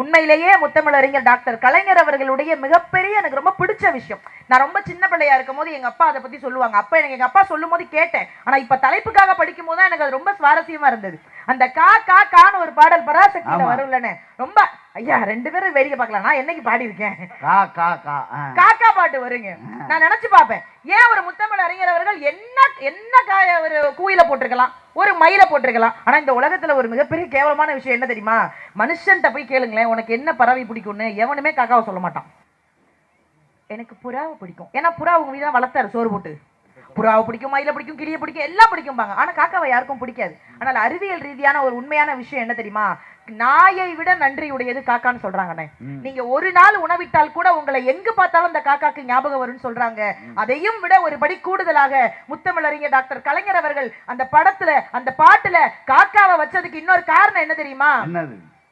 உண்மையிலேயே முத்தமிழறிஞர் டாக்டர் கலைஞர் அவர்களுடைய மிகப்பெரிய எனக்கு ரொம்ப பிடிச்ச விஷயம். நான் ரொம்ப சின்ன பிள்ளையா இருக்கும் போது எங்க அப்பா அதை பத்தி சொல்லுவாங்க. அப்ப எனக்கு எங்க அப்பா சொல்லும் போது கேட்டேன். ஆனா இப்ப தலைப்புக்காக படிக்கும் போது தான் எனக்கு அது ரொம்ப சுவாரஸ்யமா இருந்தது. அந்த கா கா கான்னு ஒரு பாடல் பராசக்தியில. வரும்லன்னு ரொம்ப ஐயா ரெண்டு பேரும் வேடிக்கை பார்க்கலாம் நான் என்னைக்கு பாடியிருக்கேன்? கா கா கா ஆ. காக்கா பாட்டு வருங்க. நான் நினைச்சு பார்ப்பேன். ஏன் ஒரு முத்தமிழ் அறிஞர் அவர்கள் என்ன என்ன காய ஒரு கூயில போட்டிருக்கலாம்? ஒரு மயில போட்டிருக்கலாம். ஆனா இந்த உலகத்துல ஒரு மிகப்பெரிய கேவலமான விஷயம் என்ன தெரியுமா? மனுஷன்ட்ட போய் கேளுங்களேன் உனக்கு என்ன பறவை பிடிக்கும்னு எவனுமே காக்காவை சொல்ல மாட்டான். எனக்கு புறாவை பிடிக்கும். ஏன்னா புறா உங்க மீதான் வளர்த்தாரு சோறு போட்டு. புறாவை பிடிக்கும் மயில பிடிக்கும் கிளியை பிடிக்கும் எல்லாம் பிடிக்கும்பாங்க. ஆனா காக்காவை யாருக்கும் பிடிக்காது. ஆனால் அறிவியல் ரீதியான ஒரு உண்மையான விஷயம் என்ன தெரியுமா? நாயை விட நன்றியுடையது காக்கான்னு சொல்றாங்கண்ணே. நீங்க ஒரு நாள் உணவிட்டால் கூட உங்களை எங்கு பார்த்தாலும் அந்த காக்காக்கு ஞாபகம் வரும்னு சொல்றாங்க. அதையும் விட ஒரு படி கூடுதலாக முத்தமிழறிஞர் டாக்டர் கலைஞர் அவர்கள் அந்த படத்துல அந்த பாட்டுல காக்காவை வச்சதுக்கு இன்னொரு காரணம் என்ன தெரியுமா?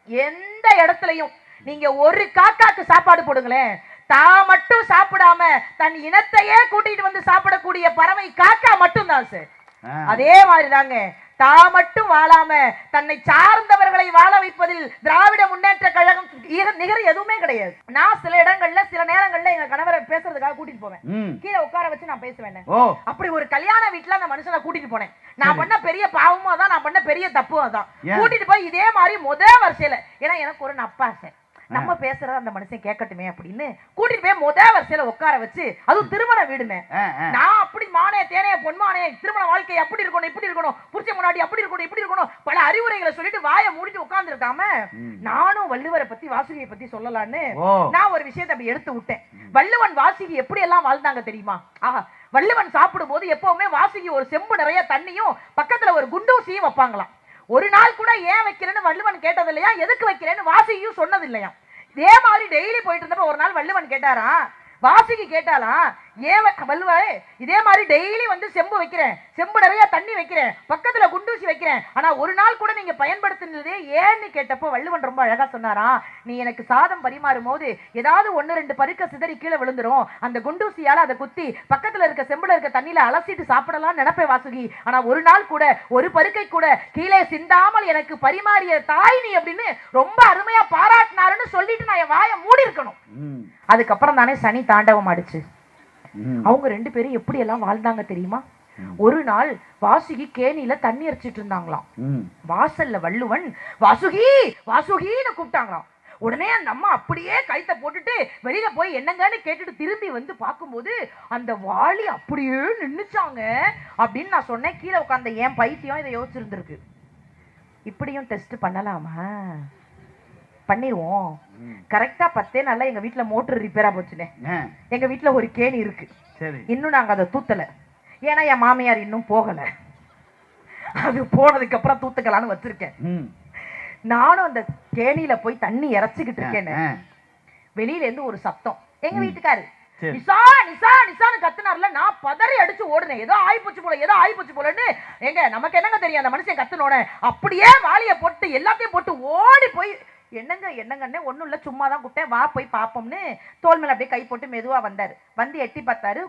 எந்த இடத்துலயும் நீங்க ஒரு காக்காக்கு சாப்பாடு போடுங்களேன். தான் மட்டும் சாப்பிடாம தன் இனத்தையே கூட்டிட்டு வந்து சாப்பிடக்கூடிய பறவை காக்கா மட்டும்தான் சார் ஆ. அதே மாதிரி தாங்க தா மட்டும் வாழாம தன்னை சார்ந்தவர்களை வாழ வைப்பதில் திராவிட முன்னேற்ற கழகம் நிகர் எதுவுமே கிடையாது. நான் சில இடங்கள்ல சில நேரங்கள்ல எங்க கணவரை பேசுறதுக்காக கூட்டிட்டு போவேன். கீழே உட்கார வச்சு நான் பேசுவேன் அப்படி ஒரு கல்யாண வீட்டுல அந்த மனுஷனை கூட்டிட்டு போனேன். நான் பண்ண பெரிய பாவமும் அதான் நான் பண்ண பெரிய தப்பும் அதான்? கூட்டிட்டு போய் இதே மாதிரி முத வரிசையில. ஏன்னா எனக்கு ஒரு நப்பாசை நம்ம பேசுறத அந்த மனுஷன் கேட்கட்டுமே அப்படின்னு கூட்டிட்டு போய் முத வரிசையில உட்கார வச்சு அதுவும் திருமண ஆ. நான் அப்படி மானே தேனே பொன்மானே திருமண வாழ்க்கை அப்படி இருக்கணும் இப்படி இருக்கணும் புரிச்ச முன்னாடி அப்படி இருக்கணும் இப்படி இருக்கணும் பல அறிவுரைகளை சொல்லிட்டு வாயை மூடிட்டு உட்கார்ந்து இருக்காம ம். நானும் வள்ளுவரை பத்தி வாசுகியை பத்தி சொல்லலான்னு நான் ஒரு விஷயத்தை அப்படி எடுத்து விட்டேன். வள்ளுவன் வாசுகி எப்படி எல்லாம் வாழ்ந்தாங்க தெரியுமா? ஆஹா வள்ளுவன் சாப்பிடும் போது எப்பவுமே வாசுகி ஒரு செம்பு நிறைய தண்ணியும் பக்கத்துல ஒரு குண்டூசியும் வைப்பாங்களாம். ஒரு நாள் கூட ஏன் வைக்கிறேன்னு வள்ளுவன் கேட்டது இல்லையா எதுக்கு வைக்கிறேன்னு வாசியும் சொன்னது இல்லையா இதே மாதிரி டெய்லி போயிட்டு இருந்தப்ப ஒரு நாள் வள்ளுவன் கேட்டாரா வாசிக்கு கேட்டாலாம் ஏன் வ- வள்ளுவே இதே மாதிரி டெய்லி வந்து செம்பு வைக்கிறேன். செம்பு நிறைய தண்ணி வைக்கிறேன். பக்கத்துல குண்டூசி வைக்கிறேன். ஆனா ஒரு நாள் கூட நீங்க பயன்படுத்தினதே ஏன்னு கேட்டப்போ வள்ளுவன் ரொம்ப அழகா சொன்னாராம். நீ எனக்கு சாதம் பரிமாறும் போது ஏதாவது ஒண்ணு ரெண்டு பருக்க சிதறி கீழே விழுந்துரும். அந்த குண்டூசியால அதை குத்தி பக்கத்துல இருக்க செம்புல இருக்க தண்ணியில அலசிட்டு சாப்பிடலாம் நினைப்பேன் வாசுகி. ஆனா ஒரு நாள் கூட ஒரு பருக்கை கூட கீழே சிந்தாமல் எனக்கு பரிமாறிய தாய் நீ அப்படின்னு ரொம்ப அருமையா பாராட்டினாருன்னு சொல்லிட்டு நான் என் வாயை மூடி இருக்கணும் அதுக்கப்புறம் தானே சனி தாண்டவம் ஆடுச்சு. அவங்க ரெண்டு பேரும் எப்படி எல்லாம் வாழ்ந்தாங்க தெரியுமா? ஒரு நாள் வாசுகி கேணியில தண்ணி அரைச்சிட்டு இருந்தாங்களாம். வாசல்ல வள்ளுவன் வாசுகி வாசுகின்னு கூப்பிட்டாங்களாம். உடனே அந்த அம்மா அப்படியே கைத்த போட்டுட்டு வெளியில போய் என்னங்கன்னு கேட்டுட்டு திரும்பி வந்து பார்க்கும்போது அந்த வாளி அப்படியே நின்னுச்சாங்க அப்படின்னு நான் சொன்னேன். கீழே உட்காந்த என் பைத்தியம் இதை யோசிச்சிருந்திருக்கு. இப்படியும் டெஸ்ட் பண்ணலாமா? பண்ணிடுவோம். கரெக்டா பத்தே நாள்ல எங்க வீட்ல மோட்டர் ரிப்பேரா போச்சுனே. எங்க வீட்ல ஒரு கேணி இருக்கு. இன்னும் நாங்க அதை தூத்தல. ஏன்னா என் மாமியார் இன்னும் போகல. அது போனதுக்கு அப்புறம் தூத்துக்கலான்னு வச்சிருக்கேன். நானும் அந்த கேணியில போய் தண்ணி இறைச்சிக்கிட்டு இருக்கேன். வெளியில இருந்து ஒரு சத்தம். எங்க வீட்டுக்காரு. நிசா நிசா நிசான்னு கத்துனார்ல. நான் பதறி அடிச்சு ஓடுனேன். ஏதோ ஆயிப்போச்சு போல ஏதோ ஆயிப்போச்சு போலன்னு. எங்க நமக்கு என்னங்க தெரியும்? அந்த மனுஷன் கத்துனோட அப்படியே வாளிய போட்டு எல்லாத்தையும் போட்டு ஓடி போய் என்னங்க என்னங்கன்னே ஒண்ணும் இல்ல சும்மா தான் கூப்பிட்டேன். வா போய் பாப்போம்னு தோல் மேல அப்படியே கை போட்டு மெதுவா வந்தாரு. வந்து எட்டி பார்த்தாரு.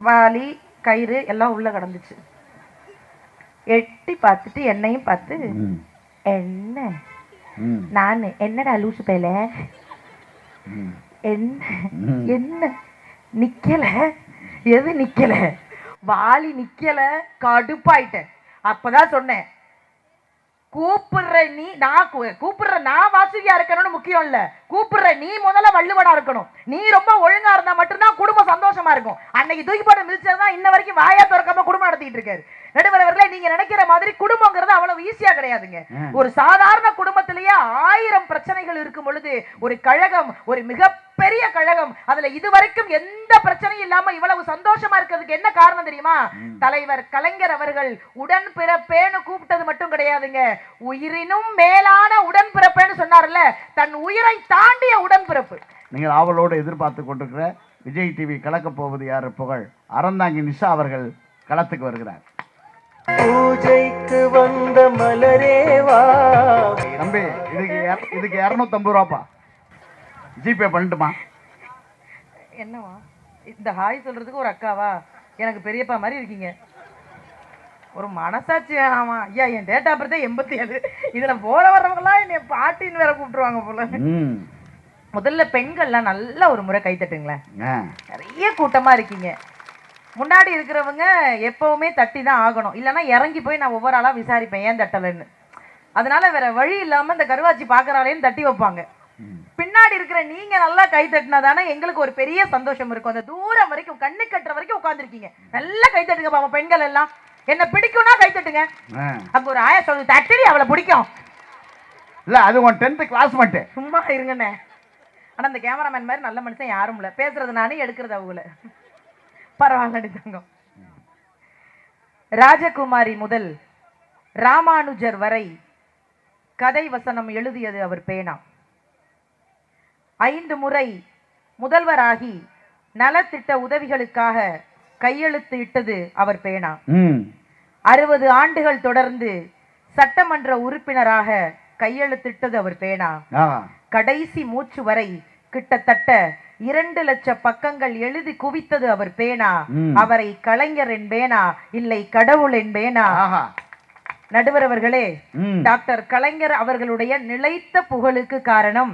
வாளி கயிறு எல்லாம் உள்ள கிடந்துச்சு. எட்டி பார்த்துட்டு என்னையும் பார்த்து என்ன? நான் என்னடா லூசு பேல என்ன. என்ன? நிக்கல? எது நிக்கல? வாலி நிக்கல கடுப்பாயிட்டேன். அப்பதான் சொன்னேன் கூப்பிடுற நீ நான் கூப்பிடுற நான் வாசுகியா இருக்கணும்னு முக்கியம் இல்ல. கூப்பிடுற நீ முதல்ல வள்ளுவனா இருக்கணும். நீ ரொம்ப ஒழுங்கா இருந்தா மட்டும்தான் குடும்பம் சந்தோஷமா இருக்கும். அன்னைக்கு தூக்கி போட்டு மிதிச்சதுதான் இன்ன வரைக்கும் வாயா திறக்காம குடும்பம் நடத்திட்டு இருக்காரு. நடுவரவர்களே நீங்க நினைக்கிற மாதிரி குடும்பங்கிறது அவ்வளவு ஈஸியா கிடையாதுங்க. ஒரு சாதாரண குடும்பத்திலேயே ஆயிரம் பிரச்சனைகள் இருக்கும் பொழுது ஒரு கழகம் ஒரு மிகப்பெரிய கழகம். அதுல இதுவரைக்கும் எந்த பிரச்சனையும் இல்லாம இவ்வளவு சந்தோஷமா இருக்கிறதுக்கு என்ன காரணம் தெரியுமா? தலைவர் கலைஞர் அவர்கள் உடன் பிறப்பேன்னு கூப்பிட்டது மட்டும் கிடையாதுங்க. உயிரினும் மேலான உடன்பிறப்பேன்னு சொன்னார்ல. தன் உயிரை தாண்டிய உடன்பிறப்பு நீங்கள் ஆவலோடு எதிர்பார்த்து கொண்டிருக்கிற விஜய் டிவி கலக்கப் போவது யார்? புகழ். அறந்தாங்கி நிஷா அவர்கள் களத்துக்கு வருகிறார். பூஜைக்கு வந்த மலரேவா? தம்பி இதுக்கு இதுக்கு இரநூத்தம்பது ரூபாப்பா. ஜிபே பண்ணட்டுமா? என்னவா இந்த ஹாய் சொல்றதுக்கு ஒரு அக்காவா? எனக்கு பெரியப்பா மாதிரி இருக்கீங்க. ஒரு மனசாட்சி வேணாமா? ஐயா என் டேட் ஆஃப் பர்த் எண்பத்தி ஏழு இதுல போற வர்றவங்கலாம் என்னை பாட்டின்னு வேற கூப்பிட்டுருவாங்க போல. முதல்ல பெண்கள்லாம் நல்ல ஒரு முறை கைத்தட்டுங்களேன் நிறைய கூட்டமா இருக்கீங்க. முன்னாடி இருக்கிறவங்க எப்பவுமே தட்டி தான் ஆகணும். இல்லைன்னா இறங்கி போய் நான் ஒவ்வொரு ஆளா விசாரிப்பேன் ஏன் தட்டலைன்னு. அதனால வேற வழி இல்லாம இந்த கருவாச்சி பாக்குறாளேன்னு தட்டி வைப்பாங்க. பின்னாடி இருக்கிற நீங்க நல்லா கை தட்டினா தானே எங்களுக்கு ஒரு பெரிய சந்தோஷம் இருக்கும். அந்த தூரம் வரைக்கும் கண்ணு கட்டுற வரைக்கும் உட்காந்துருக்கீங்க நல்லா கை தட்டுங்க பாப்பா பெண்கள் எல்லாம். என்ன பிடிக்கும்னா கை தட்டுங்க. அங்க ஒரு ஆயா சொல்லுது தட்டடி அவளை பிடிக்கும். இல்லை அது உன் டென்த்து கிளாஸ்மேட்டு சும்மா இருங்கண்ணே. ஆனா அந்த கேமராமேன் மாதிரி நல்ல மனுஷன் யாரும் இல்ல. பேசுறது நானே எடுக்கிறது அவங்கள. பரவாயில்லடி தங்கம். ராஜகுமாரி முதல் ராமானுஜர் வரை கதை வசனம் எழுதியது அவர் பேனா. ஐந்து முறை முதல்வராகி நலத்திட்ட உதவிகளுக்காக கையெழுத்து இட்டது அவர் பேனா. அறுபது ஆண்டுகள் தொடர்ந்து சட்டமன்ற உறுப்பினராக கையெழுத்திட்டது அவர் பேனா. கடைசி மூச்சு வரை கிட்டத்தட்ட இரண்டு லட்ச பக்கங்கள் எழுதி குவித்தது அவர் பேனா. அவரை கலைஞர் என்பேனா இல்லை கடவுள் என்பேனா ஆஹா. நடுவர் அவர்களே ம். டாக்டர் கலைஞர் அவர்களுடைய நிலைத்த புகழுக்கு காரணம்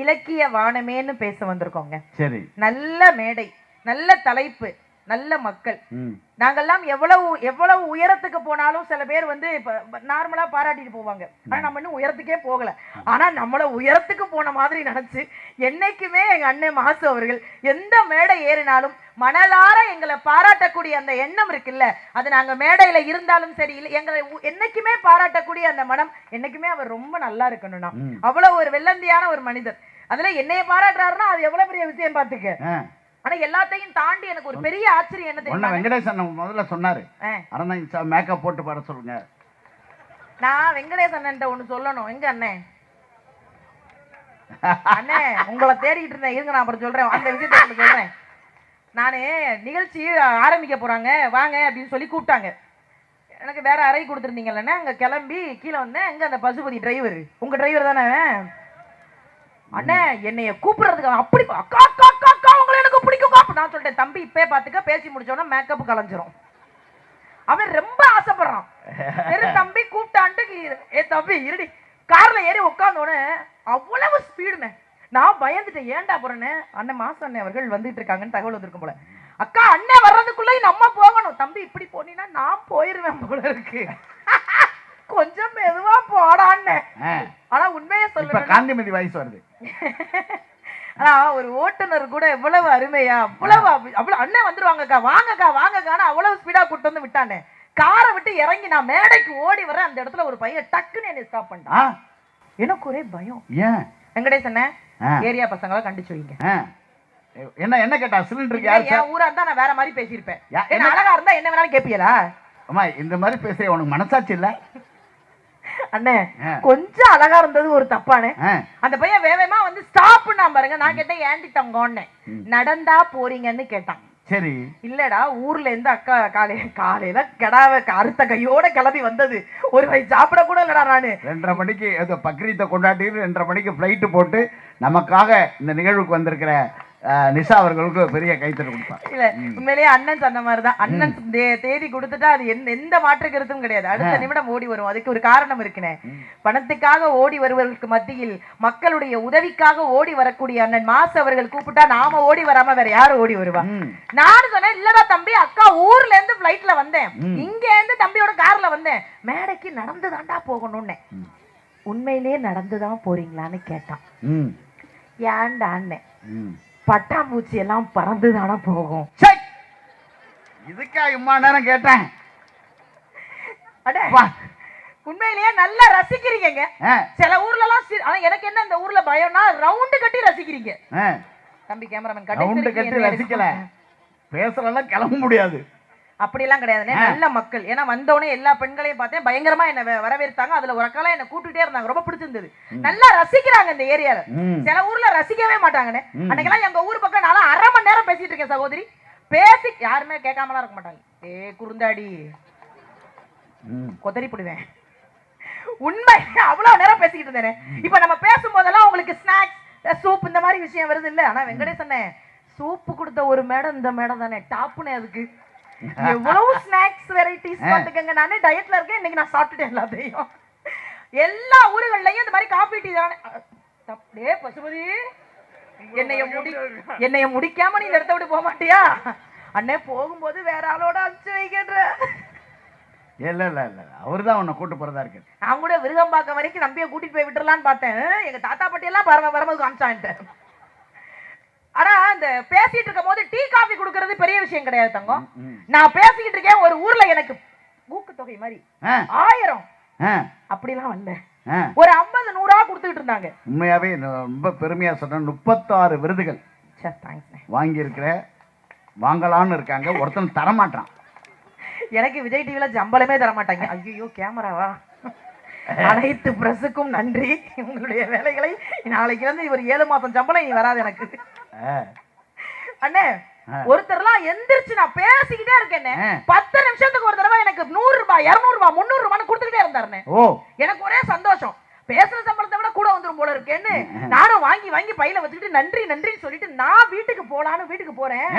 இலக்கிய வானமேன்னு பேச வந்திருக்கோங்க. சரி. நல்ல மேடை நல்ல தலைப்பு நல்ல மக்கள். நாங்கெல்லாம் எவ்வளவு எவ்வளவு உயரத்துக்கு போனாலும் சில பேர் வந்து இப்ப நார்மலா பாராட்டிட்டு போவாங்க. ஆனா நம்ம இன்னும் உயரத்துக்கே போகல. ஆனா நம்மள உயரத்துக்கு போன மாதிரி நினைச்சு என்னைக்குமே எங்க அண்ணன் மாசு அவர்கள் எந்த மேடை ஏறினாலும் மனதார எங்களை பாராட்டக்கூடிய அந்த எண்ணம் இருக்குல்ல அது நாங்க மேடையில இருந்தாலும் சரி இல்ல எங்களை என்னைக்குமே பாராட்டக்கூடிய அந்த மனம் என்னைக்குமே அவர் ரொம்ப நல்லா இருக்கணும்னா. ம். அவ்வளவு ஒரு வெள்ளந்தியான ஒரு மனிதர். அதுல என்னைய பாராட்டுறாருன்னா அது எவ்வளவு பெரிய விஷயம் பாத்துக்க. ஆனா எல்லாத்தையும் தாண்டி எனக்கு ஒரு பெரிய ஆச்சரியம் என்ன தெரியுமா? வெங்கடேசன் முதல்ல சொன்னார். மேக்கப் போட்டு பாட சொல்லுங்க. நான் வெங்கடேசன் ஒண்ணு சொல்லணும். எங்க அண்ணே? அண்ணே உங்களை தேடிட்டு இருந்தேன். இருங்க நான் அப்புறம் சொல்றேன். அந்த விஷயத்தை சொல்றேன். நான் நிகழ்ச்சி ஆரம்பிக்க போகிறாங்க வாங்க அப்படின்னு சொல்லி கூப்பிட்டாங்க. எனக்கு வேற அறை கொடுத்துருந்தீங்கல்லண்ணே. அங்கே கிளம்பி கீழே வந்தேன். அங்கே அந்த பசுபதி டிரைவர் உங்கள் டிரைவர் தானே? அண்ணே என்னைய கூப்பிடுறதுக்கு அவன் அப்படி அக்கா அக்கா அக்கா அக்கா உங்களை எனக்கு பிடிக்கும் அப்போ நான் சொல்லிட்டேன். தம்பி இப்பே பார்த்துக்க பேசி முடிச்சோன்னா மேக்கப் கலைஞ்சிரும். அவன் ரொம்ப ஆசைப்படுறான். சரி தம்பி கூப்பிட்டான்ட்டு ஏ தம்பி இருடி. கார்ல ஏறி உட்காந்தோடனே அவ்வளவு ஸ்பீடுண்ணே நான் பயந்துட்டேன். ஏன்டா போறேன்னு? அண்ணன் மாசம் அண்ணன் அவர்கள் வந்துட்டு இருக்காங்கன்னு தகவல் வந்திருக்கும் போல. அக்கா அண்ணன் வர்றதுக்குள்ள நம்ம போகணும். தம்பி இப்படி போனீங்கன்னா நான் போயிருவேன் போல இருக்கு. கொஞ்சம் மெதுவா போடான்னு ஆனா உண்மையை சொல்லுவேன் காந்திமதி வயசு வருது. ஆனா ஒரு ஓட்டுநர் கூட எவ்வளவு அருமையா அவ்வளவு அவ்வளவு அண்ணன் வந்துருவாங்கக்கா வாங்கக்கா வாங்கக்கான்னு அவ்வளவு ஸ்பீடா கூட்டு வந்து விட்டானே. காரை விட்டு இறங்கி நான் மேடைக்கு ஓடி வரேன் அந்த இடத்துல ஒரு பையன் டக்குன்னு என்னை ஸ்டாப் பண்ணிட்டான். எனக்கு ஒரே பயம். ஏன்? வெங்கடேசன் ஆ. ஏரியா பசங்களை கண்டிச்சு வைங்க. என்ன என்ன கேட்டா? சிலிண்டருக்கு யார் என் ஊரா இருந்தா நான் வேற மாதிரி பேசியிருப்பேன். என்ன அழகா இருந்தா என்ன வேணாலும் கேப்பியலா? அம்மா இந்த மாதிரி பேசுற உனக்கு மனசாட்சி இல்ல? அண்ணே. கொஞ்சம் அழகா இருந்தது ஒரு தப்பானே. அந்த பையன் வேகமா வந்து ஸ்டாப்னா பாருங்க நான் கேட்டேன் ஏண்டி தங்கோன்னு நடந்தா போறீங்கன்னு கேட்டான். சரி. இல்லடா ஊர்ல இருந்து அக்கா காலை காலையில கெடாவ அறுத்த கையோட கிளம்பி வந்தது. ஒரு வயசு சாப்பிட கூட இல்லடா நானு. ரெண்டரை மணிக்கு ஏதோ பக்ரீத்தை கொண்டாடிட்டு ரெண்டரை மணிக்கு ஃப்ளைட்டு போட்டு நமக்காக இந்த நிகழ்வுக்கு வந்திருக்கிற நிஷா அவர்களுக்கு பெரிய கைத்தறி கொடுப்பான் இல்ல உண்மையிலேயே அண்ணன் சொன்ன மாதிரிதான். அண்ணன் தேதி கொடுத்துட்டா அது எந்த எந்த மாற்று கருத்தும் கிடையாது. அடுத்த நிமிடம் ஓடி வரும். அதுக்கு ஒரு காரணம் இருக்குனே. பணத்துக்காக ஓடி வருவதற்கு மத்தியில் மக்களுடைய உதவிக்காக ஓடி வரக்கூடிய அண்ணன் மாசு அவர்கள் கூப்பிட்டா நாம ஓடி வராம வேற யாரு ஓடி வருவா. நானும் சொன்னேன் இல்லடா தம்பி அக்கா ஊர்ல இருந்து பிளைட்ல வந்தேன். இங்க இருந்து தம்பியோட கார்ல வந்தேன். மேடைக்கு நடந்து தாண்டா போகணும்னு உண்மையிலேயே நடந்துதான் போறீங்களான்னு கேட்டான். ஏன்டா அண்ணன் பட்டாம்பூச்சி எல்லாம் பறந்து தானே போகும்! இதுக்கா இம்மா நேரம் கேட்டேன். உண்மையிலேயே நல்லா ரசிக்கிறீங்க சில ஊர்ல எல்லாம் ஆனா எனக்கு என்ன இந்த ஊர்ல பயம்னா ரவுண்டு கட்டி ரசிக்கிறீங்க. தம்பி கேமராமேன் கட்டி ரசிக்கல. பேசலாம் கிளம்ப முடியாது. அப்படியெல்லாம் கிடையாதுண்ணே நல்ல மக்கள். ஏன்னா வந்தோடனே எல்லா பெண்களையும் பார்த்தேன். பயங்கரமா என்ன வ- வரவேற்றாங்க. அதுல ஒரு அக்காலாம் என்ன கூட்டிட்டே இருந்தாங்க. ரொம்ப பிடிச்சிருந்தது. நல்லா ரசிக்கிறாங்க இந்த ஏரியால. சில ஊர்ல ரசிக்கவே மாட்டாங்கண்ணே அன்னைக்கெல்லாம் எங்க ஊர் பக்கம் நான்லாம் அரை மணி நேரம் பேசிட்டு இருக்கேன் சகோதரி. பேசி யாருமே கேட்காமலாம் இருக்க மாட்டாங்க. ஏ குறுந்தாடி ம். கொதறி போடுவேன். உண்மை. அவ்வளவு நேரம் பேசிக்கிட்டு இருந்தேனே. இப்ப நம்ம பேசும்போதெல்லாம் உங்களுக்கு ஸ்நாக்ஸ் சூப் இந்த மாதிரி விஷயம் வருது இல்ல? ஆனா வெங்கடேசனே சூப்பு கொடுத்த ஒரு மேடம் இந்த மேடம் தானே. டாப்புனே அதுக்கு. எவ்வளவு ஸ்நாக்ஸ் வெரைட்டிஸ். பாத்துக்கங்க நானே டயட்ல இருக்கேன். இன்னைக்கு நான் சாப்பிட்டுட்டேன் எல்லாத்தையும். எல்லா ஊர்கள்லயும் இந்த மாதிரி காபி டீ தானே. அப்படியே பசுபதி என்னைய முடி என்னைய முடிக்காம நீ இடத்த விட்டு போக மாட்டியா? அண்ணே போகும்போது வேற ஆளோட அனுப்பிச்சு வைக்கின்ற. இல்ல இல்ல இல்ல. அவர் தான் உன்னை கூட்டு போறதா இருக்கு நான் கூட விருகம்பாக்கம் வரைக்கும் நம்பிய கூட்டிட்டு போய் விட்டுறலான்னு பார்த்தேன். எங்க தாத்தா பாட்டி எல்லாம் வரும்போது காமிச்சான்ட்டு ஆனா இந்த பேசிட்டு இருக்கும் போது டீ காபி கொடுக்கறது பெரிய விஷயம் கிடையாது தங்கம். நான் பேசிக்கிட்டு இருக்கேன் ஒரு ஊர்ல எனக்கு ஊக்கத்தொகை மாதிரி. ஆ, ஆயிரம். அப்படிலாம் வரல. ஒரு ஐம்பது நூறா கொடுத்துக்கிட்டு இருந்தாங்க. உண்மையாவே ரொம்ப பெருமையா சொல்றேன். முப்பத்தாறு விருதுகள் சே தேங்க்ஸ் வாங்கியிருக்கிற வாங்கலான்னு இருக்காங்க. ஒருத்தன் தரமாட்டான். எனக்கு விஜய் டிவில ஜம்பளமே தர மாட்டாங்க ஐயோ கேமராவா? அனைத்து பிரஸுக்கும் நன்றி. உங்களுடைய வேலைகளை நாளைக்கு வந்து இவர் ஏழு மாசம் சம்பளம் வராது எனக்கு. அண்ணே. ஒருத்தர்லாம் எந்திரிச்சு நான் பேசிக்கிட்டே இருக்கேனே. பத்து நிமிஷத்துக்கு ஒரு தடவை எனக்கு நூறு ரூபாய் இருநூறு ரூபாய் முந்நூறு ரூபாய் கொடுத்துக்கிட்டே இருந்தாருண்ணே. ஓ. எனக்கு ஒரே சந்தோஷம். பேசுற சம்பளத்தை விட கூட வந்துரும் போல இருக்கேன்னு நானும் வாங்கி வாங்கி பையில வச்சுக்கிட்டு நன்றி நன்றின்னு சொல்லிட்டு நான் வீட்டுக்கு போலான்னு வீட்டுக்கு போறேன்.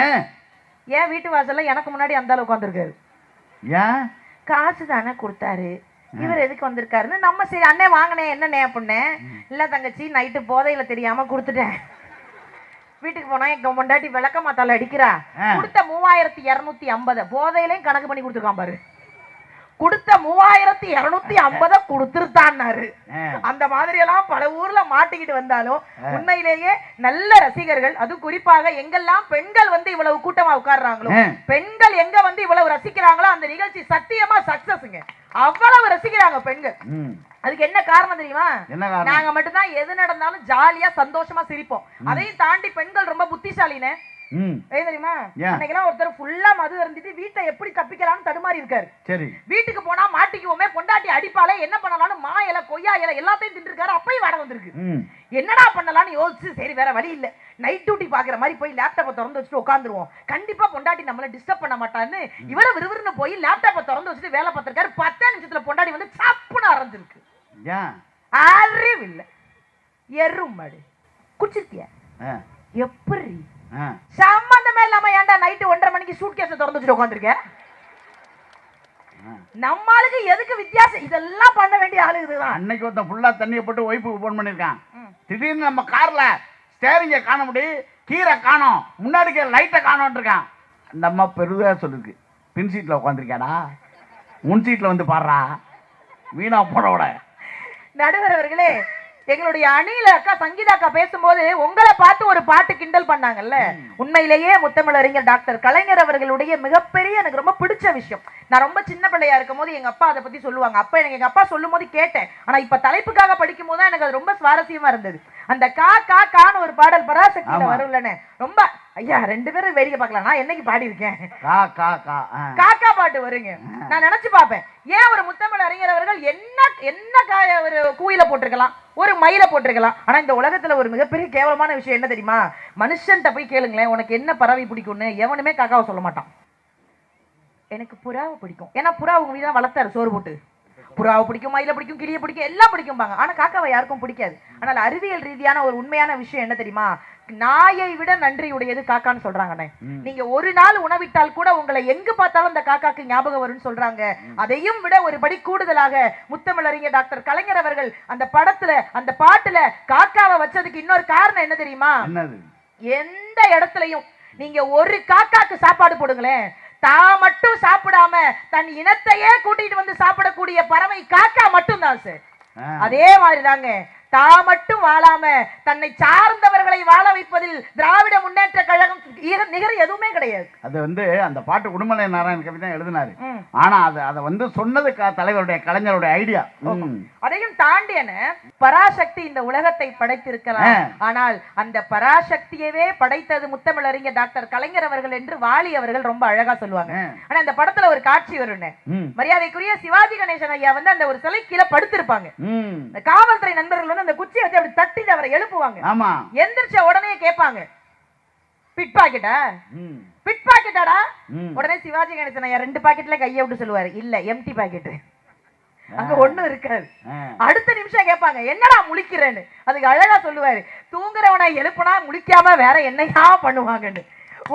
என் வீட்டு வாசல்ல எனக்கு முன்னாடி அந்த அளவுக்கு வந்திருக்காரு. ஏன்? காசு தானே கொடுத்தாரு. இவர் எதுக்கு வந்திருக்காருன்னு நம்ம சரி அண்ணே வாங்கினேன் என்னண்ணே அப்படின்னேன் இல்ல தங்கச்சி நைட்டு போதையில தெரியாம கொடுத்துட்டேன். வீட்டுக்கு போனா எங்க பொண்டாட்டி விளக்க மாத்தால அடிக்கிறா. கொடுத்த மூவாயிரத்தி இருநூத்தி ஐம்பது. போதையிலையும் கணக்கு பண்ணி கொடுத்துருக்கான் பாரு. கொடுத்த மூவாயிரத்தி இருநூத்தி ஐம்பதை கொடுத்துருத்தான்னாரு அந்த மாதிரி எல்லாம் பல ஊர்ல மாட்டிக்கிட்டு வந்தாலும் உண்மையிலேயே நல்ல ரசிகர்கள் அது குறிப்பாக எங்கெல்லாம் பெண்கள் வந்து இவ்வளவு கூட்டமா உட்கார்றாங்களோ. பெண்கள் எங்க வந்து இவ்வளவு ரசிக்கிறாங்களோ அந்த நிகழ்ச்சி சத்தியமா சக்சஸ்ங்க அவ்வளவு ரசிக்கிறாங்க பெண்கள். அதுக்கு என்ன காரணம் தெரியுமா? நாங்க மட்டும்தான் எது நடந்தாலும் ஜாலியா சந்தோஷமா சிரிப்போம். அதையும் தாண்டி பெண்கள் ரொம்ப புத்திசாலினே ம் ஏன் தெரியுமா? ஏன்? அன்னைக்கெல்லாம் ஒருத்தர் ஃபுல்லா மது இருந்துட்டு வீட்டை எப்படி தப்பிக்கலாம்னு தடுமாறி இருக்காரு. சரி. வீட்டுக்கு போனா மாட்டிக்குவோமே பொண்டாட்டி அடிப்பாலே என்ன பண்ணலாம்னு மா இலை கொய்யா இலை எல்லாத்தையும் தின்றுருக்காரு அப்பயும் வாடகை வந்திருக்கு. என்னடா பண்ணலாம்னு யோசிச்சு சரி வேற வழி இல்ல. நைட் டியூட்டி பாக்குற மாதிரி போய் லேப்டாப்பை திறந்து வச்சுட்டு உட்காந்துருவோம் கண்டிப்பா பொண்டாட்டி நம்மள டிஸ்டர்ப் பண்ண மாட்டான்னு இவர விறுவிறுன்னு போய் லேப்டாப்பை திறந்து வச்சுட்டு வேலை பார்த்திருக்காரு. பத்தே நிமிஷத்துல பொண்டாட்டி வந்து சப்புன்னு அரைஞ்சிருக்கு. அறிவில்ல. குடிச்சிருக்கிய? ஆ. எப்படி? சம்பந்தமே இல்லாம ஏன்டா நைட்டு ஒன்றரை மணிக்கு சூட் கேஸை திறந்து வச்சுட்டு உட்காந்துருக்க ஆ. நம்ம ஆளுக்கு எதுக்கு வித்தியாசம்? இதெல்லாம் பண்ண வேண்டிய ஆளு இதுதான். அன்னைக்கு ஒருத்தன் ஃபுல்லா தண்ணியை போட்டு ஒய்ஃபுக்கு ஃபோன் பண்ணியிருக்கான். திடீர்னு நம்ம கார்ல ஸ்டேரிங்கை காண முடி கீரை காணோம் முன்னாடி லைட்டை காணோன்னு இருக்கான். அந்த அம்மா பெருதா சொல்லுது பின் சீட்ல உட்காந்துருக்காடா முன் சீட்ல வந்து பாடுறா? வீணா போனோட நடுவர் அவர்களே எங்களுடைய அணியில அக்கா சங்கீதா அக்கா பேசும்போது உங்களை பார்த்து ஒரு பாட்டு கிண்டல் பண்ணாங்கல்ல? உண்மையிலேயே முத்தமிழறிஞர் டாக்டர் கலைஞர் அவர்களுடைய மிகப்பெரிய எனக்கு ரொம்ப பிடிச்ச விஷயம். நான் ரொம்ப சின்ன பிள்ளையா இருக்கும் போது எங்க அப்பா அதை பத்தி சொல்லுவாங்க. அப்ப எனக்கு எங்க அப்பா சொல்லும் போது கேட்டேன். ஆனா இப்ப தலைப்புக்காக படிக்கும் போது தான் எனக்கு அது ரொம்ப சுவாரஸ்யமா இருந்தது. அந்த கா கா கான்னு ஒரு பாடல் பராசக்தியில ஆமா. வரும்லன்னு ரொம்ப ஐயா ரெண்டு பேரும் வேடிக்கை பார்க்கலாம். நான் என்னைக்கு பாடி இருக்கேன் கா கா கா ஆ. காக்கா பாட்டு வருங்க. நான் நினைச்சு பார்ப்பேன். ஏன் ஒரு முத்தமிழ் அறிஞர் அவர்கள் என்ன என்ன காய ஒரு கூயில போட்டிருக்கலாம்? ஒரு மயில போட்டிருக்கலாம்? ஆனா இந்த உலகத்துல ஒரு மிகப்பெரிய கேவலமான விஷயம் என்ன தெரியுமா? மனுஷன்ட்ட போய் கேளுங்களேன். உனக்கு என்ன பறவை பிடிக்கும்னு எவனுமே காக்காவை சொல்ல மாட்டான். எனக்கு புறாவை பிடிக்கும். ஏன்னா புறா உங்க வீடு வளர்த்தாரு சோறு போட்டு. புறாவை பிடிக்கும் மயில பிடிக்கும் கிளியை பிடிக்கும் எல்லாம் பிடிக்கும்பாங்க. ஆனா காக்காவை யாருக்கும் பிடிக்காது. ஆனால் அறிவியல் ரீதியான ஒரு உண்மையான விஷயம் என்ன தெரியுமா? நாயை விட நன்றியுடையது காக்கான்னு சொல்றாங்கண்ணே. நீங்க ஒரு நாள் உணவிட்டால் கூட உங்களை எங்கு பார்த்தாலும் அந்த காக்காக்கு ஞாபகம் வரும்னு சொல்றாங்க. அதையும் விட ஒரு படி கூடுதலாக முத்தமிழறிஞர் டாக்டர் கலைஞர் அவர்கள் அந்த படத்துல அந்த பாட்டுல காக்காவை வச்சதுக்கு இன்னொரு காரணம் என்ன தெரியுமா? எந்த இடத்துலயும். நீங்க ஒரு காக்காக்கு சாப்பாடு போடுங்களேன். தான் மட்டும் சாப்பிடாம தன் இனத்தையே கூட்டிட்டு வந்து சாப்பிடக்கூடிய பறவை காக்கா மட்டும்தான் சார் ஆ. அதே மாதிரிதாங்க தா மட்டும் வாழாம தன்னை சார்ந்தவர்களை வாழ வைப்பதில் திராவிட முன்னேற்ற நிகர் எதுவுமே கிடையாது. அது வந்து அந்த பாட்டு உடுமலை நாராயண கவி தான் எழுதினாரு. ஆனா அது அதை வந்து சொன்னது தலைவருடைய கலைஞருடைய ஐடியா. அதையும் தாண்டியன பராசக்தி இந்த உலகத்தை படைத்திருக்கலாம். ஆனால் அந்த பராசக்தியவே படைத்தது முத்தமிழறிஞர் டாக்டர் கலைஞர் அவர்கள் என்று வாலி அவர்கள் ரொம்ப அழகா சொல்லுவாங்க. ஆனா இந்த படத்துல ஒரு காட்சி வரும்னு மரியாதைக்குரிய சிவாஜி கணேசன் ஐயா வந்து அந்த ஒரு சிலை கீழே படுத்திருப்பாங்க. காவல்துறை நண்பர்கள் வந்து அந்த குச்சியை வச்சு அப்படி தட்டி அவரை எழுப்புவாங்க. ஆமா. எந்திரிச்ச உடனே கேட்பாங்க. பிட் பாக்கெட்டா. பிட் பாக்கெட்டாடா. உடனே சிவாஜி கணேசன் ஐயா ரெண்டு பாக்கெட்ல கையை விட்டு சொல்லுவாரு. இல்ல எம்டி பாக்கெட் அங்க ஒண்ணும் இருக்காது. அடுத்த நிமிஷம் கேட்பாங்க என்னடா முழிக்கிறேன்னு? அதுக்கு அழகா சொல்லுவாரு தூங்குறவனை எழுப்புனா முழிக்காம வேற என்னையா பண்ணுவாங்கன்னு.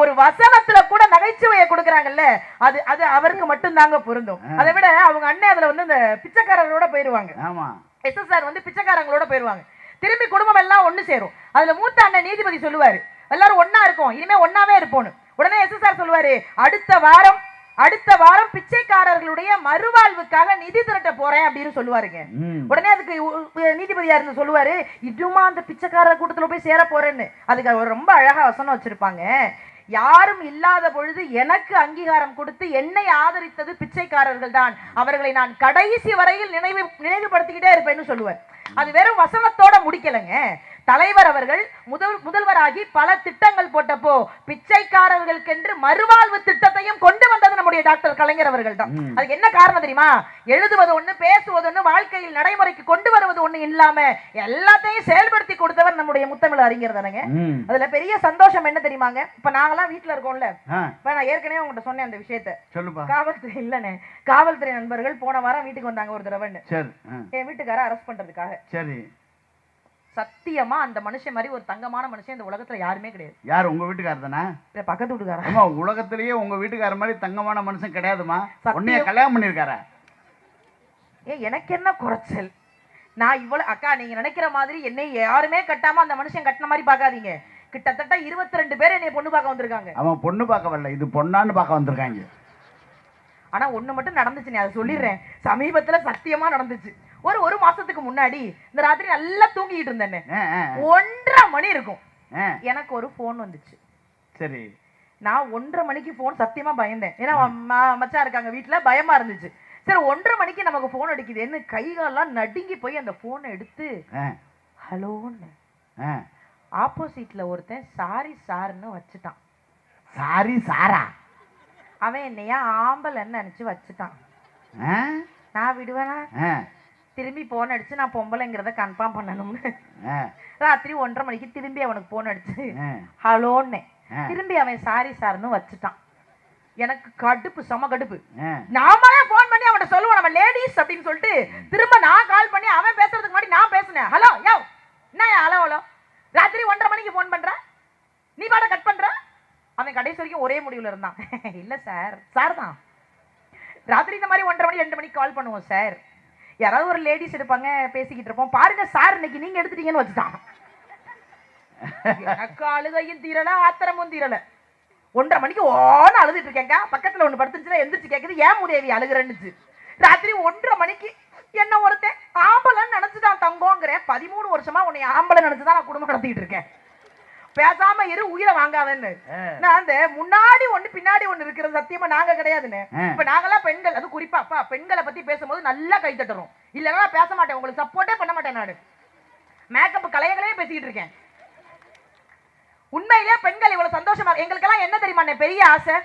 ஒரு வசனத்துல கூட நகைச்சுவையை கொடுக்குறாங்கல்ல அது அது அவருக்கு மட்டும்தாங்க பொருந்தும். அதை விட அவங்க அண்ணன் அதுல வந்து இந்த பிச்சைக்காரர்களோட போயிருவாங்க. ஆமா. எஸ்எஸ்ஆர் வந்து பிச்சைக்காரங்களோட போயிருவாங்க. திரும்பி குடும்பம் எல்லாம் ஒண்ணு சேரும். அதுல மூத்த அண்ணன் நீதிபதி சொல்லுவாரு எல்லாரும் ஒண்ணா இருக்கோம். இனிமே ஒண்ணாவே இருப்போம்னு. உடனே எஸ்எஸ்ஆர் சொல்லுவாரு அடுத்த வாரம் அடுத்த வாரம் பிச்சைக்காரர்களுடைய மறுவாழ்வுக்காக நிதி திரட்ட போறேன் அப்படின்னு சொல்லுவாருங்க. உடனே அதுக்கு நீதிபதியா இருந்து சொல்லுவாரு இதுமா அந்த பிச்சைக்காரர் கூட்டத்துல போய் சேர போறேன்னு. அதுக்கு ரொம்ப அழகா வசனம் வச்சிருப்பாங்க. யாரும் இல்லாத பொழுது எனக்கு அங்கீகாரம் கொடுத்து என்னை ஆதரித்தது பிச்சைக்காரர்கள் தான். அவர்களை நான் கடைசி வரையில் நினைவு நினைவுபடுத்திக்கிட்டே இருப்பேன்னு சொல்லுவார். அது வெறும் வசனத்தோட முடிக்கலைங்க. தலைவர் அவர்கள் முதல் முதல்வராகி பல திட்டங்கள் போட்டப்போ பிச்சைக்காரர்களுக்கென்று மறுவாழ்வு திட்டத்தையும் கொண்டு வந்தது நம்முடைய டாக்டர் கலைஞர் அவர்கள் தான். அதுக்கு என்ன காரணம் தெரியுமா? எழுதுவது ஒண்ணு பேசுவது ஒண்ணு வாழ்க்கையில் நடைமுறைக்கு கொண்டு வருவது ஒண்ணு இல்லாம எல்லாத்தையும் செயல்படுத்தி கொடுத்தவர் நம்முடைய முத்தமிழ் அறிஞர் தானேங்க. அதுல பெரிய சந்தோஷம் என்ன தெரியுமாங்க? இப்ப நாங்கெல்லாம் வீட்டுல இருக்கோம்ல. இப்ப நான் ஏற்கனவே உங்கள்கிட்ட சொன்னேன் அந்த விஷயத்த. காவல்துறை இல்லனே காவல்துறை நண்பர்கள் போன வாரம் வீட்டுக்கு வந்தாங்க ஒரு ஆ. என் வீட்டுக்கார அரெஸ்ட் பண்றதுக்காக. சரி. சத்தியமா அந்த மனுஷன் மாதிரி ஒரு தங்கமான மனுஷன் இந்த உலகத்துல யாருமே கிடையாது. யார் உங்க வீட்டுக்காரர் தானே? பக்கத்து வீட்டுக்காரன் ஆமா உலகத்திலேயே உங்க வீட்டுக்காரர் மாதிரி தங்கமான மனுஷன் கிடையாதுமா. உன்னைய கல்யாணம் பண்ணிருக்காரா ஏ எனக்கு என்ன குறைச்சல்? நான் இவ்வளவு அக்கா நீங்க நினைக்கிற மாதிரி என்னை யாருமே கட்டாம அந்த மனுஷன் கட்டின மாதிரி பார்க்காதீங்க. கிட்டத்தட்ட இருபத்தி ரெண்டு பேர் என்னை பொண்ணு பார்க்க வந்திருக்காங்க. அவன் பொண்ணு பார்க்க வரல இது பொண்ணான்னு பார்க்க வந்திருக்காங்க. ஆனா ஒண்ணு மட்டும் நடந்துச்சு நான் அதை சொல்லிடுறேன். சமீபத்துல சத்தியமா நடந்துச்சு. ஒரு ஒரு மாசத்துக்கு முன்னாடி இந்த ராத்திரி நல்லா தூங்கிட்டு இருந்தேன் ஆ, ஆ, ஒன்றரை மணி இருக்கும். எனக்கு ஒரு ஃபோன் வந்துச்சு. சரி. நான் ஒன்றரை மணிக்கு ஃபோன் சத்தியமா பயந்தேன். ஏன்னா ம- மச்சான் இருக்காங்க வீட்ல பயமா இருந்துச்சு. சரி ஒன்றரை மணிக்கு நமக்கு ஃபோன் அடிக்குதுன்னு கை காலெல்லாம் நடுங்கி போய் அந்த ஃபோனை எடுத்து ஹலோன்னு. ஆப்போசிட்ல ஒருத்தன் சாரி சார்னு வச்சுட்டான். சாரி சாரா? அவன் என்னைய ஆம்பளைன்னு நினைச்சு வச்சுட்டான்? நான் விடுவேனா? திரும்பி போன் அடிச்சு நான் பொம்பளைங்கிறத கன்ஃபார்ம் பண்ணணும்னு. ராத்திரி ஒன்றரை மணிக்கு திரும்பி அவனுக்கு போன் அடிச்சு. ஹலோன்னு. திரும்பி அவன் சாரி சார்னு வச்சுட்டான். எனக்கு கடுப்பு செம கடுப்பு. நாமளே ஃபோன் பண்ணி அவன்கிட்ட சொல்லுவோம் நம்ம லேடிஸ் அப்படின்னு சொல்லிட்டு திரும்ப நான் கால் பண்ணி அவன் பேசுறதுக்கு முன்னாடி நான் பேசினேன். ஹலோ யோ என்ன ஹலோ ஹலோ. ராத்திரி ஒன்றரை மணிக்கு ஃபோன் பண்ற? நீ பாட கட் பண்ற? அவன் கடைசி வரைக்கும் ஒரே முடிவுல இருந்தான். இல்ல சார் சார் தான். ராத்திரி இந்த மாதிரி ஒன்றரை மணி ரெண்டு மணிக்கு கால் பண்ணுவோம் சார் யாராவது ஒரு லேடிஸ் இருப்பாங்க பேசிக்கிட்டு இருப்போம். பாருங்க சார் இன்னைக்கு நீங்க எடுத்துட்டீங்கன்னு வச்சுட்டான். எனக்கு அழுகையும் தீரல ஆத்திரமும் தீரல. ஒன்றரை மணிக்கு ஓன அழுதுட்டு இருக்கேங்க பக்கத்துல ஒண்ணு படுத்துச்சுன்னா எந்திரிச்சு கேக்குது ஏன் முடியவி அழுகுறேன்னுச்சு? ராத்திரி ஒன்றரை மணிக்கு என்ன ஒருத்தன் ஆம்பளைன்னு நினைச்சுதான் தங்கோங்கிற பதிமூணு வருஷமா உன்னை ஆம்பளை நினைச்சுதான் நான் குடும்பம் நடத்திட்டு இருக்கேன். பேசாம இரு உயிரை வாங்காதன்னு. நான் அந்த முன்னாடி ஒண்ணு பின்னாடி ஒண்ணு இருக்கிறது சத்தியமா நாங்க கிடையாதுன்னு. இப்ப நாங்கெல்லாம் பெண்கள் அது குறிப்பா அப்பா பெண்களை பத்தி பேசும்போது நல்லா கை தட்டுறோம். இல்லைன்னா பேச மாட்டேன் உங்களுக்கு சப்போர்ட்டே பண்ண மாட்டேன் நானு. மேக்கப் கலையங்களே பேசிக்கிட்டு இருக்கேன். உண்மையிலே பெண்கள் இவ்வளவு சந்தோஷமா இருக்கு. எங்களுக்கெல்லாம் என்ன தெரியுமா பெரிய ஆசை.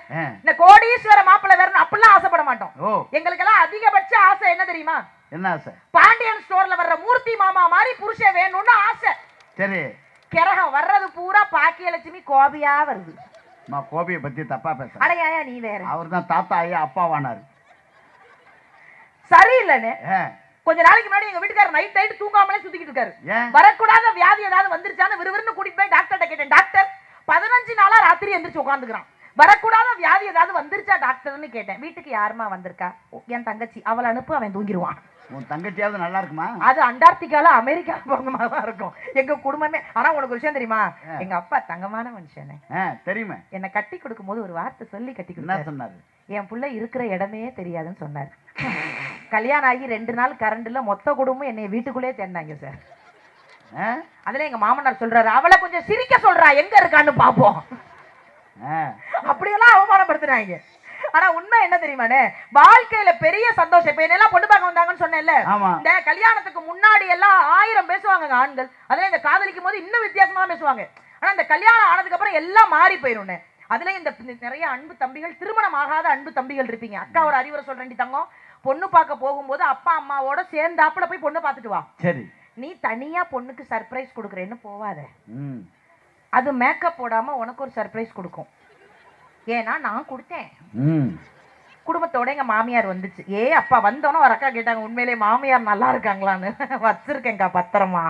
இந்த கோடீஸ்வர மாப்பிள்ளை வேற அப்படிலாம் ஆசைப்பட மாட்டோம். எங்களுக்கெல்லாம் அதிகபட்ச ஆசை என்ன தெரியுமா? என்ன ஆசை? பாண்டியன் ஸ்டோர்ல வர்ற மூர்த்தி மாமா மாதிரி புருஷன் வேணும்னு ஆசை. சரி. கிரகம் வர்றது பூரா பாக்கியலட்சுமி கோபியா வருது. நான் கோபியை பத்தி தப்பா பேசுறேன். அடையா நீ வேற? அவர் தான் தாத்தா ஐயா அப்பாவானாரு. சரியில்லைன்னு. கொஞ்ச நாளைக்கு முன்னாடி எங்க வீட்டுக்காரர் நைட் நைட் தூங்காமலே சுத்திக்கிட்டு இருக்காரு. வரக்கூடாத வியாதி ஏதாவது வந்துருச்சான்னு விறுவிறுன்னு கூட்டிட்டு போய் டாக்டர்கிட்ட கேட்டேன். டாக்டர் பதினஞ்சு நாளா ராத்திரி எந்திரிச்சு உட்காந்துக்கிறான் வரக்கூடாத வியாதி ஏதாவது வந்துருச்சா டாக்டர்னு கேட்டேன். வீட்டுக்கு யாருமா வந்திருக்கா? என் தங்கச்சி. அவளை அனுப்பு அவன் தூங்கிடுவான் உன் தங்கச்சியாவது நல்லா இருக்குமா? அது அண்டார்டிகால அமெரிக்கா மாதிரி தான் இருக்கும். எங்க குடும்பமே ஆனா உனக்கு விஷயம் தெரியுமா? எங்க அப்பா தங்கமான மனுஷனே. தெரியுமே. என்னை கட்டி கொடுக்கும்போது ஒரு வார்த்தை சொல்லி கட்டி கொடுத்தாரு. சொன்னாரு? என் புள்ள இருக்கிற இடமே தெரியாதுன்னு சொன்னார். கல்யாணம் ஆகி ரெண்டு நாள் கரண்ட்ல மொத்த குடும்பம் என்னை வீட்டுக்குள்ளே தேடினாங்க சார்? அதுல எங்க மாமனார் சொல்றாரு அவளை கொஞ்சம் சிரிக்க சொல்றா எங்க இருக்கான்னு பாப்போம். அப்படியெல்லாம் அவமானப்படுத்துனாங்க ஆனா உண்மை என்ன தெரியுமானே வாழ்க்கையில பெரிய சந்தோஷம். இப்ப என்னெல்லாம் பொண்ணு பார்க்க வந்தாங்கன்னு சொன்னேன்ல. இந்த கல்யாணத்துக்கு முன்னாடி எல்லாம் ஆயிரம் பேசுவாங்க ஆண்கள். அதுல இந்த காதலிக்கும் போது இன்னும் வித்தியாசமா பேசுவாங்க. ஆனா இந்த கல்யாணம் ஆனதுக்கு அப்புறம் எல்லாம் மாறி போயிரும்னு அதுல இந்த நிறைய அன்பு தம்பிகள் திருமணம் ஆகாத அன்பு தம்பிகள் இருப்பீங்க. அக்கா ஒரு அறிவுரை சொல்றேன் தங்கம். பொண்ணு பார்க்க போகும்போது அப்பா அம்மாவோட சேர்ந்தாப்புல போய் பொண்ணு பார்த்துட்டு வா. சரி. நீ தனியா பொண்ணுக்கு சர்ப்ரைஸ் கொடுக்குறேன்னு போவாத. அது மேக்கப் போடாம உனக்கு ஒரு சர்ப்ரைஸ் கொடுக்கும். ஏன்னா நான் கொடுத்தேன். குடும்பத்தோட எங்க மாமியார் வந்துச்சு. ஏ அப்பா வந்தோன்னே ஒரு அக்கா கேட்டாங்க உண்மையிலேயே மாமியார் நல்லா இருக்காங்களான்னு? வச்சிருக்கேன்க்கா பத்திரமா.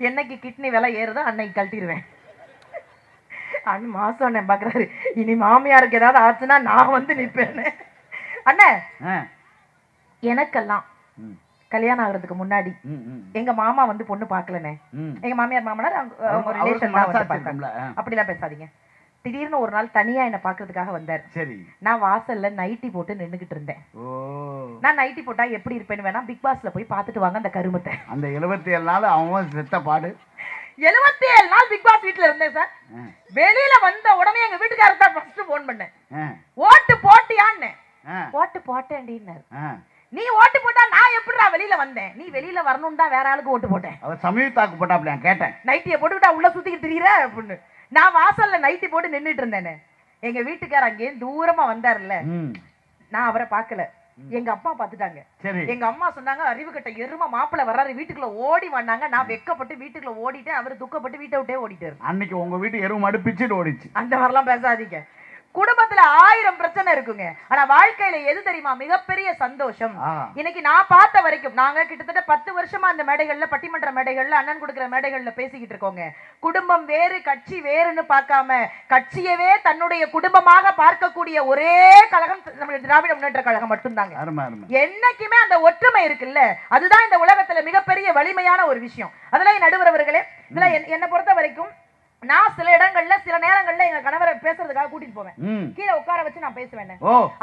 என்னைக்கு கிட்னி விலை ஏறுதோ அன்னைக்கு கழட்டிடுவேன் அண்ணன் மாசம் அண்ணன் பாக்குறாரு. இனி மாமியாருக்கு ஏதாவது ஆச்சுன்னா நான் வந்து நிப்பேன்னு. அண்ணே ஆ. எனக்கெல்லாம் கல்யாணம் ஆகுறதுக்கு முன்னாடி எங்க மாமா வந்து பொண்ணு பார்க்கலண்ணே ம். எங்க மாமியார் மாமனார் அவங்க ரிலேஷன் தான் வந்து ஆ. அப்படிலாம் பேசாதீங்க. திடீர்னு ஒரு நாள் தனியா என்ன பாக்குறதுக்காக வந்தார். சரி. நான் வாசல்ல நைட்டி போட்டு நின்னுகிட்டு இருந்தேன். ஓ. நான் நைட்டி போட்டா எப்படி இருப்பேன்னு வேணா பிக் பாஸ்ல போய் பார்த்துட்டு வாங்க அந்த கருமத்தை. அந்த எழுபத்தி ஏழு நாள் அவன் செத்த பாடு. எழுபத்தி ஏழு நாள் பிக் பாஸ் வீட்ல இருந்தேன் சார். வெளியில வந்த உடனே எங்க வீட்டுக்காரர் தான் ஃபர்ஸ்ட் போன் பண்ணேன். ஓட்டு போட்டியான்னு. ஓட்டு போட்டேன்டின்னாரு. நீ ஓட்டு போட்டா நான் எப்படிடா வெளியில வந்தேன்? நீ வெளியில வரணும் தான் வேற ஆளுக்கு ஓட்டு போட்டேன். அவர் சமீபத்தாக்கு போட்டாப்லையா? கேட்டேன். நைட்டியை போட்டுக்கிட்டா உள்ள சுத்திக்கிட்டு திரியிற அப்படின்னு. நான் வாசல்ல நைட்டி போட்டு நின்னுட்டு இருந்தேனே. எங்க வீட்டுக்காரர் அங்கே தூரமா வந்தாருல்ல. நான் அவரை பார்க்கல. எங்க அப்பா பார்த்துட்டாங்க. சரி. எங்க அம்மா சொன்னாங்க அறிவு கட்ட எரும மாப்பிள்ளை வர்றாரு வீட்டுக்குள்ள ஓடி வந்தாங்க. நான் வெக்கப்பட்டு வீட்டுக்குள்ள ஓடிட்டேன் அவர் துக்கப்பட்டு வீட்டை விட்டே ஓடிட்டாரு. அன்னைக்கு உங்க வீட்டு எருவு மாடு பிச்சுட்டு ஓடிச்சு. அந்த மாதிரிலாம் பேசாதீங்க. குடும்பத்துல ஆயிரம் பிரச்சனை இருக்குங்க. ஆனா வாழ்க்கையில எது தெரியுமா? மிகப்பெரிய சந்தோஷம். இன்னைக்கு நான் பார்த்த வரைக்கும் நாங்க கிட்டத்தட்ட பத்து வருஷமா அந்த மேடைகள்ல பட்டிமன்ற மேடைகள்ல அண்ணன் கொடுக்கிற மேடைகள்ல பேசிக்கிட்டு இருக்கோங்க. குடும்பம் வேறு கட்சி வேறுன்னு பார்க்காம கட்சியவே தன்னுடைய குடும்பமாக பார்க்கக்கூடிய ஒரே கழகம் நம்மளுடைய திராவிட முன்னேற்ற கழகம் மட்டும்தாங்க. என்னைக்குமே அந்த ஒற்றுமை இருக்குல்ல? அதுதான் இந்த உலகத்துல மிகப்பெரிய வலிமையான ஒரு விஷயம். அதெல்லாம் என் நடுவர் அவர்களே இதுல என்- என்னை பொறுத்த வரைக்கும் நான் சில இடங்கள்ல சில நேரங்கள்ல எங்க கணவரை பேசுறதுக்காக கூட்டிட்டு போவேன். கீழே உட்கார வச்சு நான் பேசுவேன்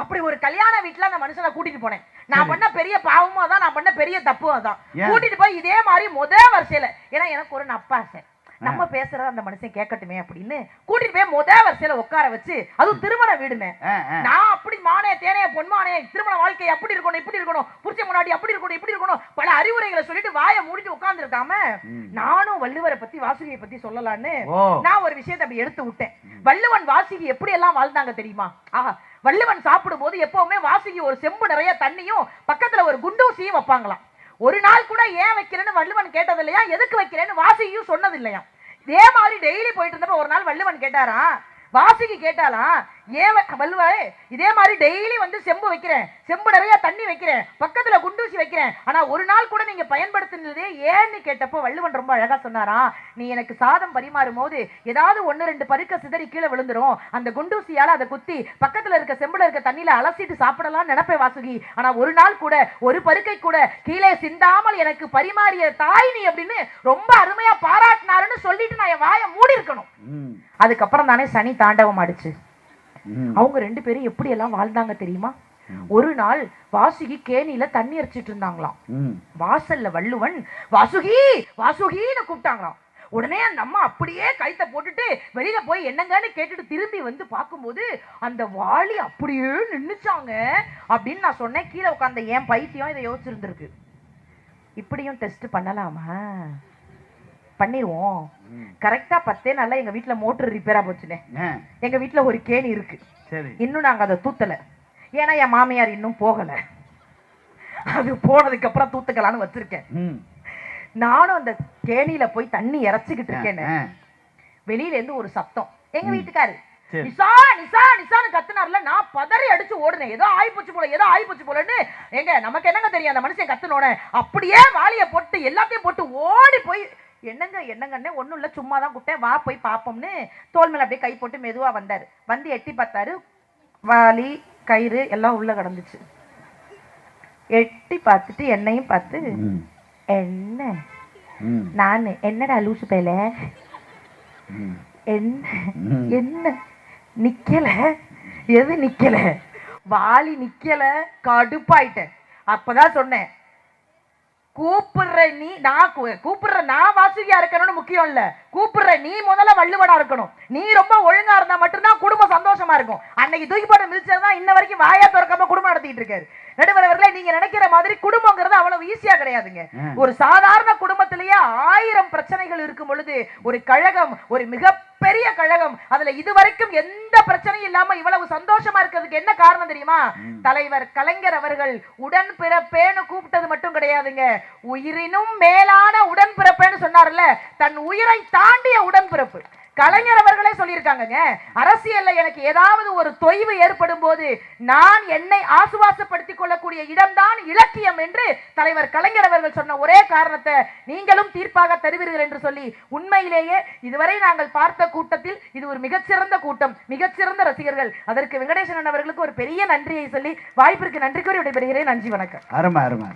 அப்படி ஒரு கல்யாண வீட்டுல அந்த மனுஷனை கூட்டிட்டு போனேன். நான் பண்ண பெரிய பாவமும் அதான் நான் பண்ண பெரிய தப்பும் அதான்? கூட்டிட்டு போய் இதே மாதிரி முத வரிசையில. ஏன்னா எனக்கு ஒரு நப்பாசை நம்ம பேசுறத அந்த மனுஷன் கேட்கட்டுமே அப்படின்னு கூட்டிட்டு போய் முத வரிசையில உட்கார வச்சு அதுவும் திருமண வீடுமே. நான் அப்படி மானே தேனே பொன்மானே திருமண வாழ்க்கை அப்படி இருக்கணும் இப்படி இருக்கணும் புருஷன் முன்னாடி அப்படி இருக்கணும் இப்படி இருக்கணும் பல அறிவுரைகளை சொல்லிட்டு வாயை மூடிட்டு உட்கார்ந்து இருக்காம. நானும் வள்ளுவரை பத்தி வாசுகியை பத்தி சொல்லலான்னு ஓ. நான் ஒரு விஷயத்தை அப்படி எடுத்து விட்டேன். வள்ளுவன் வாசுகி எப்படி எல்லாம் வாழ்ந்தாங்க தெரியுமா? ஆஹா வள்ளுவன் சாப்பிடும் போது எப்பவுமே வாசுகி ஒரு செம்பு நிறைய தண்ணியும் பக்கத்துல ஒரு குண்டூசியும் வைப்பாங்களாம். ஒரு நாள் கூட ஏன் வைக்கிறேன்னு வள்ளுவன் கேட்டது இல்லையா எதுக்கு வைக்கிறேன்னு வாசியும் சொன்னது இல்லையா இதே மாதிரி டெய்லி போயிட்டு இருந்தப்ப ஒரு நாள் வள்ளுவன் கேட்டாரா வாசிக்கு கேட்டாலாம் ஏன் வ- வள்ளுவே இதே மாதிரி டெய்லி வந்து செம்பு வைக்கிறேன். செம்பு நிறைய தண்ணி வைக்கிறேன். பக்கத்துல குண்டூசி வைக்கிறேன். ஆனா ஒரு நாள் கூட நீங்க பயன்படுத்தினதே ஏன்னு கேட்டப்போ வள்ளுவன் ரொம்ப அழகா சொன்னாராம் நீ எனக்கு சாதம் பரிமாறும் போது ஏதாவது ஒண்ணு ரெண்டு பருக்க சிதறி கீழே விழுந்துரும். அந்த குண்டூசியால அதை குத்தி பக்கத்துல இருக்க செம்புல இருக்க தண்ணியில அலசிட்டு சாப்பிடலாம் நினைப்பேன் வாசுகி. ஆனா ஒரு நாள் கூட ஒரு பருக்கை கூட கீழே சிந்தாமல் எனக்கு பரிமாறிய தாய் நீ அப்படின்னு ரொம்ப அருமையா பாராட்டினாருன்னு சொல்லிட்டு நான் என் வாயை மூடி இருக்கணும் அதுக்கப்புறம் தானே சனி தாண்டவம் அடிச்சு ம் அவங்க ரெண்டு பேரும் எப்படி எல்லாம் வாழ்ந்தாங்க தெரியுமா? ஒரு நாள் வாசுகி கேணியில தண்ணி அரைச்சிட்டு இருந்தாங்களாம். வாசல்ல வள்ளுவன் வாசுகி வாசுகின்னு கூப்பிட்டாங்களாம். உடனே அந்த அம்மா அப்படியே கைத்த போட்டுட்டு வெளியில போய் என்னங்கன்னு கேட்டுட்டு திரும்பி வந்து பார்க்கும்போது அந்த வாளி அப்படியே நின்னுச்சாங்க அப்படின்னு நான் சொன்னேன். கீழே உட்காந்த என் பைத்தியம் இதை யோசிச்சிருந்திருக்கு. இப்படியும் டெஸ்ட் பண்ணலாமா? பண்ணிடுவோம் கரெக்டா பத்தே நாள்ல எங்க வீட்ல மோட்டர் ரிப்பேரா போச்சுனே எங்க வீட்ல ஒரு கேணி இருக்கு. இன்னும் நாங்க அதை தூத்தல. ஏன்னா என் மாமியார் இன்னும் போகல. அது போனதுக்கு அப்புறம் தூத்துக்கலான்னு வச்சிருக்கேன். நானும் அந்த கேணியில போய் தண்ணி இறைச்சிக்கிட்டு இருக்கேன். வெளியில இருந்து ஒரு சத்தம். எங்க வீட்டுக்காரு. நிசா நிசா நிசான்னு கத்துனார்ல நான் பதறி அடிச்சு ஓடுனேன். ஏதோ ஆயிப்போச்சு போல ஏதோ ஆயிப்போச்சு போலன்னு. எங்க நமக்கு என்னங்க தெரியும்? அந்த மனுஷன் கத்துனோட அப்படியே வாளிய போட்டு எல்லாத்தையும் போட்டு ஓடி போய் என்னங்க என்னங்கன்னு ஒண்ணும் இல்ல சும்மா தான் கூப்பிட்டேன். வா போய் பாப்போம்னு தோல் மேல அப்படியே கை போட்டு மெதுவா வந்தாரு. வந்து எட்டி பார்த்தாரு. வாளி கயிறு எல்லாம் உள்ள கிடந்துச்சு. எட்டி பார்த்துட்டு என்னையும் பார்த்து என்ன? நான் என்னடா லூசு பேல என்ன. என்ன? நிக்கல. எது நிக்கல? வாளி நிக்கல. கடுப்பாயிட்டேன். அப்பதான் சொன்னேன் கூப்பிடுற நீ நான் கூப்பிடுற நான் வாசுகியா இருக்கணும்னு முக்கியம் இல்ல. கூப்பிடுற நீ முதல்ல வள்ளுவனா இருக்கணும். நீ ரொம்ப ஒழுங்கா இருந்தா மட்டும்தான் குடும்பம் சந்தோஷமா இருக்கும். அன்னைக்கு தூக்கி போட்டு மிதிச்சதுதான் இன்ன வரைக்கும் வாயா திறக்காம குடும்பம் நடத்திட்டு இருக்காரு. நடுவர் அவர்களே நீங்க நினைக்கிற மாதிரி குடும்பங்கிறது அவ்வளவு ஈஸியா கிடையாதுங்க. ஒரு சாதாரண குடும்பத்திலேயே ஆயிரம் பிரச்சனைகள் இருக்கும் பொழுது ஒரு கழகம் ஒரு மிகப்பெரிய கழகம் அதுல இதுவரைக்கும் எந்த பிரச்சனையும் இல்லாம இவ்வளவு சந்தோஷமா இருக்கிறதுக்கு என்ன காரணம் தெரியுமா? தலைவர் கலைஞர் அவர்கள் உடன்பிறப்பேன்னு கூப்பிட்டது மட்டும் கிடையாதுங்க. உயிரினும் மேலான உடன்பிறப்பேன்னு சொன்னார்ல தன் உயிரை தாண்டிய உடன்பிறப்பு. கலைஞர் அவர்களே சொல்லியிருக்காங்க அரசியல்ல எனக்கு ஏதாவது ஒரு தொய்வு ஏற்படும் போது நான் என்னை ஆசுவாசப்படுத்திக் கொள்ளக்கூடிய இடம்தான் இலக்கியம் என்று தலைவர் கலைஞர் அவர்கள் சொன்ன ஒரே காரணத்தை நீங்களும் தீர்ப்பாக தருவீர்கள் என்று சொல்லி உண்மையிலேயே இதுவரை நாங்கள் பார்த்த கூட்டத்தில் இது ஒரு மிகச்சிறந்த கூட்டம் மிகச்சிறந்த ரசிகர்கள். அதற்கு வெங்கடேசன் அவர்களுக்கு ஒரு பெரிய நன்றியை சொல்லி வாய்ப்பிற்கு நன்றி கூறி விடைபெறுகிறேன். நன்றி வணக்கம். அருமை அருமை.